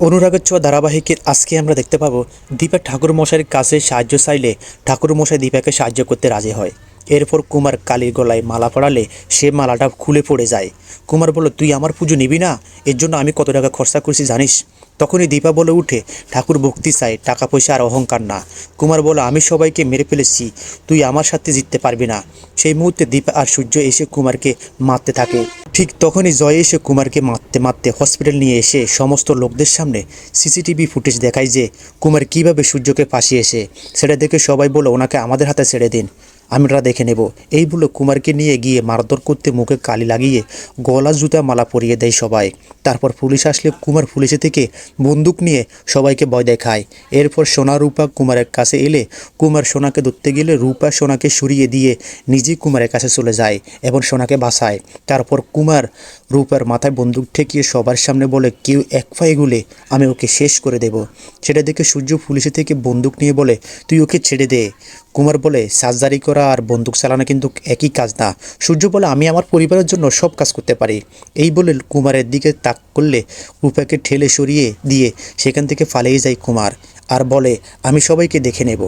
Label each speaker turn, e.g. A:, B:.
A: অনুরাগের ছোঁয়া ধারাবাহিকের আজকে আমরা দেখতে পাবো দীপা ঠাকুর মশাইয়ের কাছে সাহায্য চাইলে ঠাকুর মশাই দীপাকে সাহায্য করতে রাজি হয়। এরপর কুমার কালীর গলায় মালা পড়ালে সে মালাটা খুলে পড়ে যায়। কুমার বলল, তুই আমার পুজো নিবি না? এর জন্য আমি কত টাকা খরচা করছি জানিস? তখনই দীপা বলে উঠে, ঠাকুর ভক্তি চাই, টাকা পয়সা আর অহংকার না। কুমার বলে আমি সবাইকে মেরে ফেলেছি, তুই আমার সাথে জিততে পারবি না। সেই মুহূর্তে দীপা আর সূর্য এসে কুমারকে মারতে থাকে। ঠিক তখনই জয় এসে কুমারকে মারতে মারতে হসপিটাল নিয়ে এসে সমস্ত লোকদের সামনে সিসিটিভি ফুটেজ দেখায় যে কুমার কীভাবে সূর্যকে ফাঁসিয়েছে। সেটা দেখে সবাই বলে, ওনাকে আমাদের হাতে ছেড়ে দিন। আমরা দেখে নেব। এই বলে কুমারকে নিয়ে গিয়ে মারধর করতে মুখে কালি লাগিয়ে গলা জুতা মালা পরিয়ে দেয় সবাই। তারপর পুলিশ আসলে কুমার পুলিশে থেকে বন্দুক নিয়ে সবাইকে ভয় দেখায়। এরপর সোনা, রূপা কুমারের কাছে এলে কুমার সোনাকে ধরতে গেলে রূপা সোনাকে সরিয়ে দিয়ে নিজেই কুমারের কাছে চলে যায় এবং সোনাকে বাঁচায়। তারপর কুমার রূপার মাথায় বন্দুক ঠেকিয়ে সবার সামনে বলে, কেউ এক পায়ে গুলে আমি ওকে শেষ করে দেব। সেটা দেখে সূর্য পুলিশে থেকে বন্দুক নিয়ে বলে, তুই ওকে ছেড়ে দে। কুমার বলে সার্জারি করা আর বন্দুক চালানো কিন্তু একই কাজ না। সূর্য বলে, আমি আমার পরিবারের জন্য সব কাজ করতে পারি। এই বলে কুমারের দিকে তাক করলে রূপাকে ঠেলে সরিয়ে দিয়ে সেখান থেকে ফালিয়ে যায় কুমার। আর বলে, আমি সবাইকে দেখে নেব।